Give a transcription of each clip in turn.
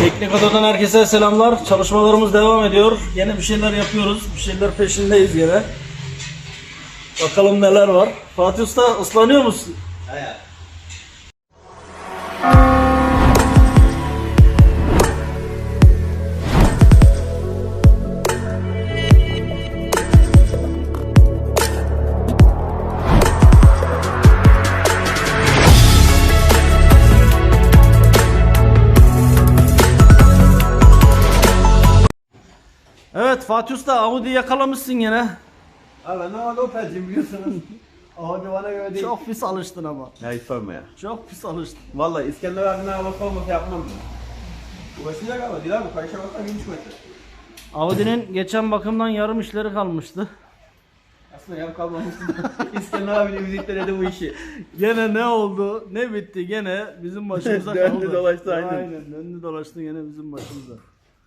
Teknik Odadan herkese selamlar. Çalışmalarımız devam ediyor. Yine bir şeyler yapıyoruz. Bir şeyler peşindeyiz yine. Bakalım neler var. Fatih Usta ıslanıyor musun? Evet Fatih Usta Audi'yi yakalamışsın yine. Abi ne oldu Opel'cim biliyorsunuz. Audi bana göre değil. Çok pis alıştın ama. Ya hiç sorma ya. Çok pis alıştın. Vallahi İskender abinin arabası olmasa yapmam bunu. Bu başında galiba değil abi. Karşı baktan geniş metre. Audi'nin geçen bakımdan yarım işleri kalmıştı. Aslında yarım kalmamıştı. İskender birlikte dedi bu işi. Gene ne oldu ne bitti gene bizim başımıza Döndü kaldı. dolaştı, aynen. Aynen döndü dolaştı gene bizim başımıza.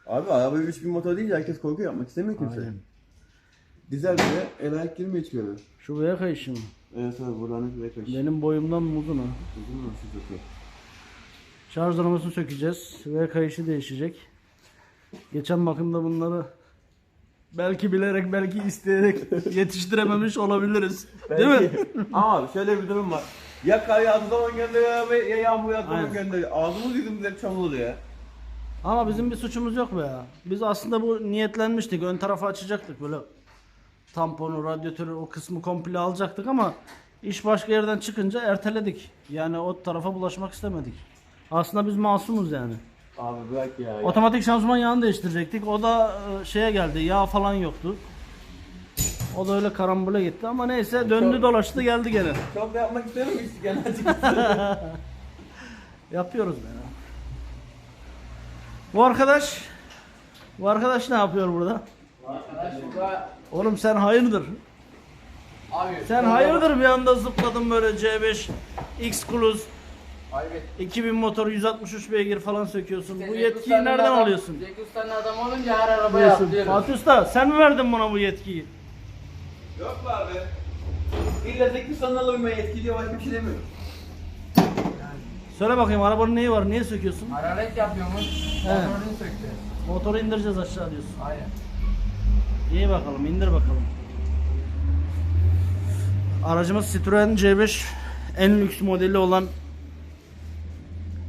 Abi araba 3000 motor deyince herkes korkuyor yapmak istemiyor kimse. Aynen. Dizel bile el ayak girmiyor hiçbir. Şu V kayışı mı? Evet abi buradan bir kaç. Benim boyumdan uzun ha? Uzun mu şu kötü? Şarj dinamasını sökeceğiz. V kayışı değişecek. Geçen bakımda bunları belki bilerek belki isteyerek yetiştirememiş olabiliriz. Değil mi? Ama abi şöyle bir durum var. Ya kar yağdığı zaman gönderiyor abi ya yağmur yağdığı zaman gönderiyor. Ağzımız yüzümüz hep çamurlu ya. Ama bizim bir suçumuz yok be ya. Biz aslında bu niyetlenmiştik. Ön tarafı açacaktık böyle. Tamponu, radyatörü o kısmı komple alacaktık ama iş başka yerden çıkınca erteledik. Yani o tarafa bulaşmak istemedik. Aslında biz masumuz yani. Abi bırak ya. Otomatik şanzıman yağını değiştirecektik. O da e, şeye geldi. Yağ falan yoktu. O da öyle karambole gitti ama neyse döndü dolaştı geldi gene. Çok da yapmak istememiştik yani açıkçası. Yapıyoruz be ya. Bu arkadaş bu arkadaş ne yapıyor burada? Arkadaş burada Oğlum sen hayırdır? abi Sen hayırdır bir anda zıpladın böyle C5 X Cruise Abi 2000 motor 163 beygir falan söküyorsun. Bu yetkiyi nereden adam- alıyorsun? Zeki Usta'nın adam olunca her arabaya Diyorsun. atlıyoruz. Fatih Usta sen mi verdin buna bu yetkiyi? Yok mu abi? İlla zeki sanal uyma yetki diyor başka bir şey demiyor. Söyle bakayım arabanın neyi var? Niye söküyorsun? Hararet yapıyormuş. He. Motorunu söktü. Motoru indireceğiz aşağı diyorsun. Aynen. İyi bakalım indir bakalım. Aracımız Citroen C5 en lüks modeli olan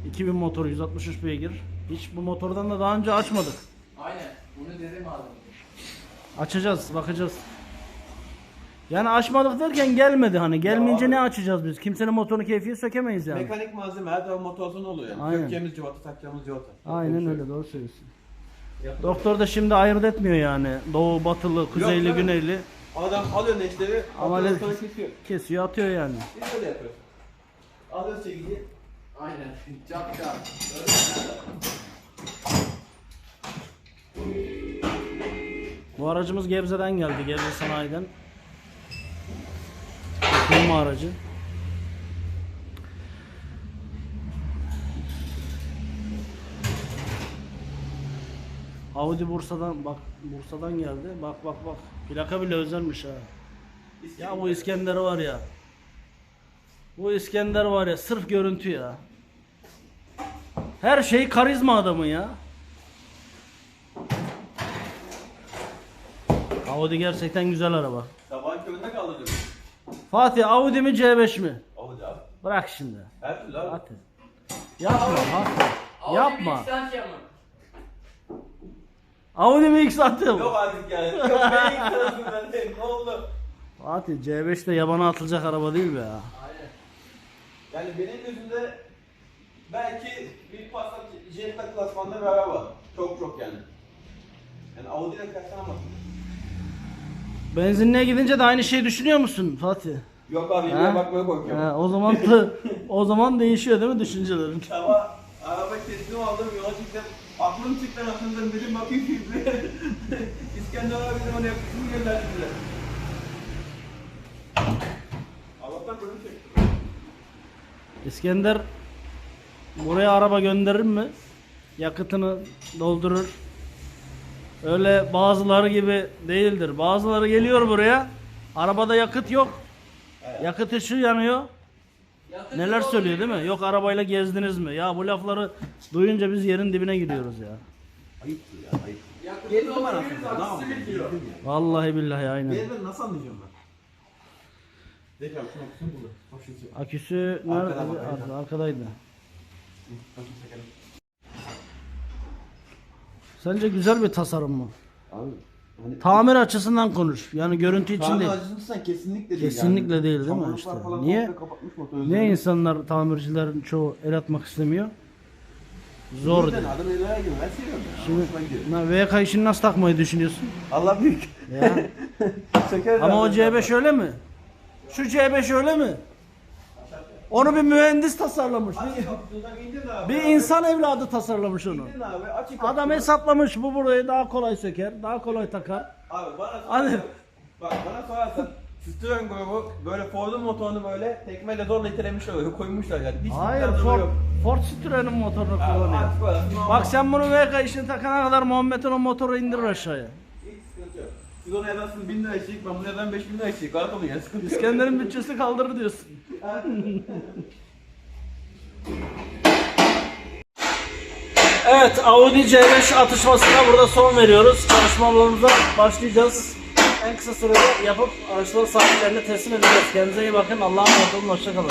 2000 motor 163 beygir. Hiç bu motordan da daha önce açmadık. Aynen. Bunu dedim abi. Açacağız, bakacağız. Yani açmadık derken gelmedi hani. Gelmeyince abi. ne açacağız biz? Kimsenin motorunu keyfiye sökemeyiz yani. Mekanik malzeme her zaman motorsun oluyor yani. Aynen. Sökeceğimiz civata takacağımız civata. Aynen öyle doğru söylüyorsun. Doktor da şimdi ayırt etmiyor yani. Doğu, batılı, kuzeyli, canım. güneyli. Adam alıyor neşteri, Ama atıyor ne- sonra kesiyor. Kesiyor atıyor yani. Biz öyle yapıyoruz. Alıyor çekici. Aynen. Cap cap. Bu aracımız Gebze'den geldi. Gebze sanayiden. Firma aracı. Audi Bursa'dan bak Bursa'dan geldi. Bak bak bak. Plaka bile özelmiş ha. Ya bu İskender var ya. Bu İskender var ya sırf görüntü ya. Her şey karizma adamı ya. Audi gerçekten güzel araba. Fatih Audi mi C5 mi? Avucu abi. Bırak şimdi. Her türlü abi. Fatih. Yapma Fatih. Audi Yapma. bir Xantia mı? Audi mi X attı Yok artık yani. Yok ben ilk tarafım ben. Ne oldu? Fatih C5 de yabana atılacak araba değil be ya. Aynen. Yani benim gözümde belki bir Passat Jetta klasmanda bir araba. Çok çok yani. Yani Audi ile kıyaslanamaz. Benzinliğe gidince de aynı şeyi düşünüyor musun Fatih? Yok abi Ha? yine bakmaya korkuyorum. Ha, o zaman o zaman değişiyor değil mi düşüncelerin? Ama araba teslim aldım yola çıktım. Aklım çıktı aslında dedim bakayım şimdi. İskender abi de onu yapısını gönderdi bize. Allah'tan bölüm çekti. İskender buraya araba gönderir mi? Yakıtını doldurur. Öyle bazıları gibi değildir. Bazıları geliyor buraya. Arabada yakıt yok. Yakıt ışığı yanıyor. Neler söylüyor değil mi? Yok arabayla gezdiniz mi? Ya bu lafları duyunca biz yerin dibine giriyoruz ya. Ayıptır ya ayıp. Gezdim ben aslında. Ne yapayım? Gezdim ya. Vallahi billahi aynen. Gezdim nasıl anlayacağım ben? Zeki abi şunu şu şey. Aküsü nerede? Arkada bak, Ar- arkada. Arkadaydı. Bakın çekelim. Sence güzel bir tasarım mı? Abi hani Tamir açısından konuş. Yani görüntü için Tamir değil. acısıysan kesinlikle değil Kesinlikle yani. değil, değil mi Çamurluklar işte? falan Niye? komple kapatmış motor Niye insanlar tamircilerin çoğu el atmak istemiyor? Zor değil. Adam ellere gibi ben seviyorum ya. Şimdi Hoşuma gidiyor. na- VK işini nasıl takmayı düşünüyorsun? Allah büyük. Ya. Söker Ama o zaten. C5 öyle mi? Şu C5 öyle mi? Onu bir mühendis tasarlamış. Hadi kapıdan indin abi. Bir insan evladı tasarlamış onu. İndin abi açık Adam hesaplamış bu burayı daha kolay söker, daha kolay takar. Abi bana Hadi. bak bana sorarsan Citroen grubu böyle Ford'un motorunu böyle tekmeyle zorla itilemiş oluyor. Koymuşlar yani. Hiç Hayır, Ford, yok. Ford Citroen'in motorunu Abi, kullanıyor. artık böyle, normal. Bak sen bunu VK işini takana kadar Muhammed'in o motoru indir aşağıya. Hiç sıkıntı yok. Siz onu edersiniz 1000 lira işleyik, ben bunu ederim 5000 lira işleyik. Rahat olun yani sıkıntı yok. İskender'in bütçesi kaldırır diyorsun. Evet Audi C5 atışmasına burada son veriyoruz. Çalışmalarımıza başlayacağız. En kısa sürede yapıp araçları sahiplerine teslim edeceğiz. Kendinize iyi bakın. Allah'a emanet olun. Hoşçakalın.